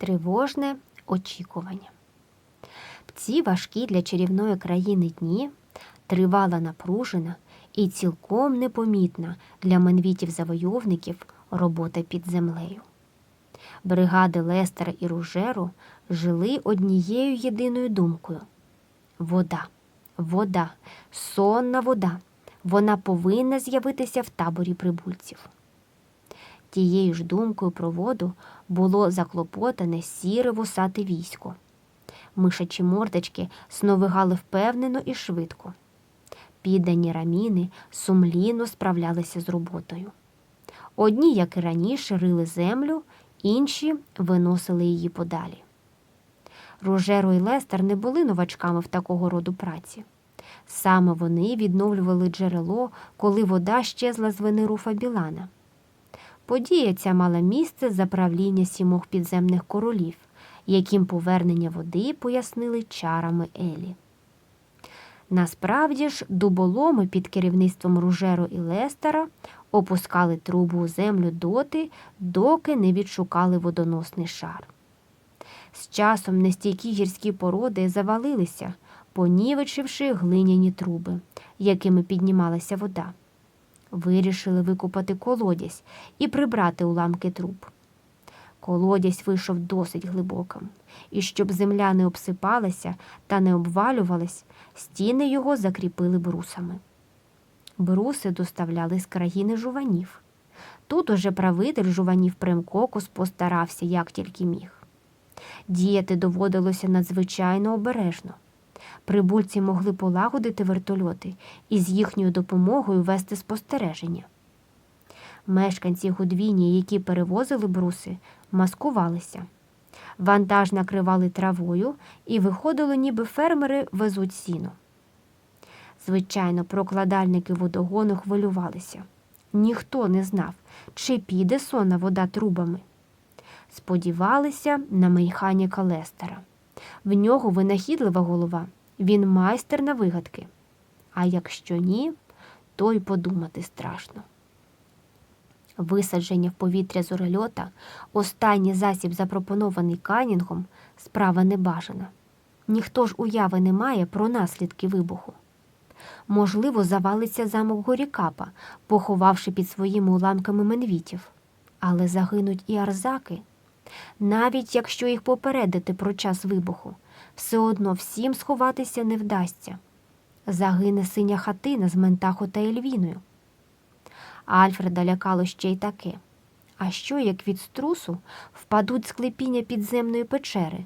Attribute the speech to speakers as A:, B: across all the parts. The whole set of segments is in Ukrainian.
A: Тривожне очікування. В ці важкі для чарівної країни дні тривала напружена і цілком непомітна для менвітів-завойовників робота під землею. Бригади Лестера і Ружеру жили однією єдиною думкою вода, вода, сонна вода. Вона повинна з'явитися в таборі прибульців. Тією ж думкою про воду було заклопотане сіре вусате військо. Мишачі мордочки сновигали впевнено і швидко. Піддані раміни сумлінно справлялися з роботою. Одні, як і раніше, рили землю, інші виносили її подалі. Рожеро і Лестер не були новачками в такого роду праці. Саме вони відновлювали джерело, коли вода щезла з вини руфа Білана. Подія ця мала місце за правління сімох підземних королів, яким повернення води пояснили чарами Елі. Насправді ж, дуболоми під керівництвом Ружеро і Лестера опускали трубу у землю доти, доки не відшукали водоносний шар. З часом нестійкі гірські породи завалилися, понівечивши глиняні труби, якими піднімалася вода. Вирішили викопати колодязь і прибрати уламки труб. Колодязь вийшов досить глибоким, і щоб земля не обсипалася та не обвалювалась, стіни його закріпили брусами. Бруси доставляли з країни жуванів. Тут уже правитель жуванів Примкокус постарався, як тільки міг. Діяти доводилося надзвичайно обережно. Прибульці могли полагодити вертольоти і з їхньою допомогою вести спостереження. Мешканці Гудвіні, які перевозили бруси, маскувалися. Вантаж накривали травою і виходило, ніби фермери везуть сіно. Звичайно, прокладальники водогону хвилювалися. Ніхто не знав, чи піде сонна вода трубами. Сподівалися на механіка Лестера. В нього винахідлива голова, він майстер на вигадки. А якщо ні, то й подумати страшно. Висадження в повітря зорольота, останній засіб, запропонований Канінгом, справа небажана. Ніхто ж уяви не має про наслідки вибуху. Можливо, завалиться замок Горікапа, поховавши під своїми уламками менвітів. Але загинуть і арзаки. Навіть якщо їх попередити про час вибуху, все одно всім сховатися не вдасться. Загине синя хатина з Ментахо та Ельвіною. Альфреда лякало ще й таке. А що, як від струсу впадуть склепіння підземної печери,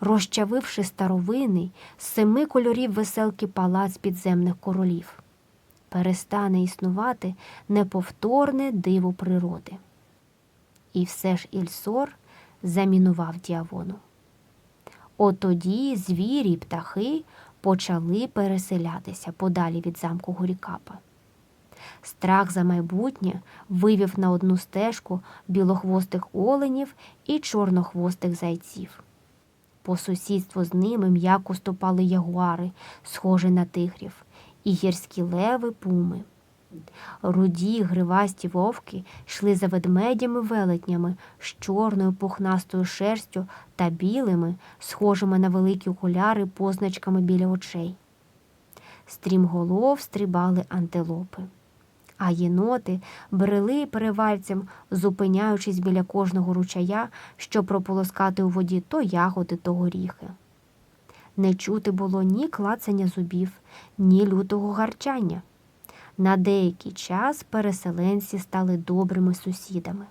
A: розчавивши старовинний з семи кольорів веселки палац підземних королів? Перестане існувати неповторне диво природи. І все ж Ільсор замінував діавону. Отоді звірі й птахи почали переселятися подалі від замку Гурікапа. Страх за майбутнє вивів на одну стежку білохвостих оленів і чорнохвостих зайців. По сусідству з ними м'яко ступали ягуари, схожі на тигрів, і гірські леви пуми. Руді гривасті вовки йшли за ведмедями велетнями з чорною пухнастою шерстю та білими, схожими на великі окуляри позначками біля очей. Стрімголов стрибали антилопи, а єноти брели перевальцем, зупиняючись біля кожного ручая, щоб прополоскати у воді то ягоди, то горіхи. Не чути було ні клацання зубів, ні лютого гарчання. На деякий час переселенці стали добрими сусідами.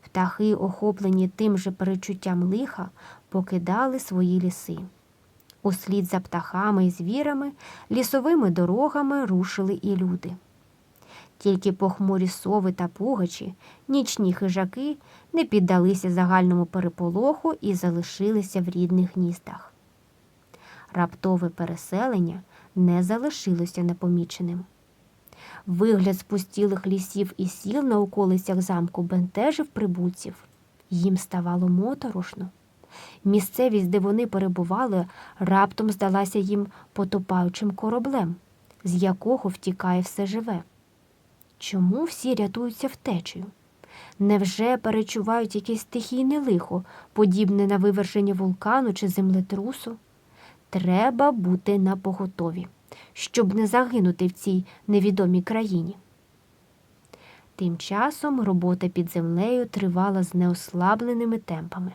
A: Птахи, охоплені тим же перечуттям лиха, покидали свої ліси. Услід за птахами і звірами, лісовими дорогами рушили і люди. Тільки похмурі сови та пугачі, нічні хижаки не піддалися загальному переполоху і залишилися в рідних гніздах. Раптове переселення не залишилося непоміченим. Вигляд спустілих лісів і сіл на околицях замку бентежив прибульців. Їм ставало моторошно. Місцевість, де вони перебували, раптом здалася їм потопаючим кораблем, з якого втікає все живе. Чому всі рятуються втечею? Невже перечувають якесь стихійне лихо, подібне на виверження вулкану чи землетрусу? Треба бути напоготові, щоб не загинути в цій невідомій країні. Тим часом робота під землею тривала з неослабленими темпами.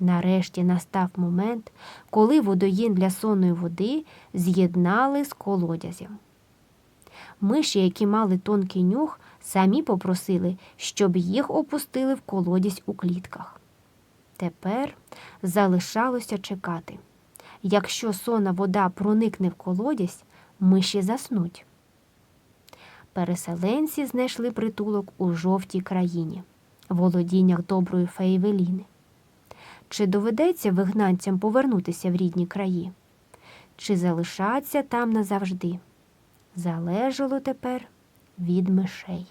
A: Нарешті настав момент, коли водоєм для сонної води з'єднали з колодязем. Миші, які мали тонкий нюх, самі попросили, щоб їх опустили в колодязь у клітках. Тепер залишалося чекати. Якщо сонна вода проникне в колодязь, миші заснуть. Переселенці знайшли притулок у жовтій країні, володіннях доброї феєвеліни. Чи доведеться вигнанцям повернутися в рідні краї? Чи залишаться там назавжди? Залежало тепер від мишей.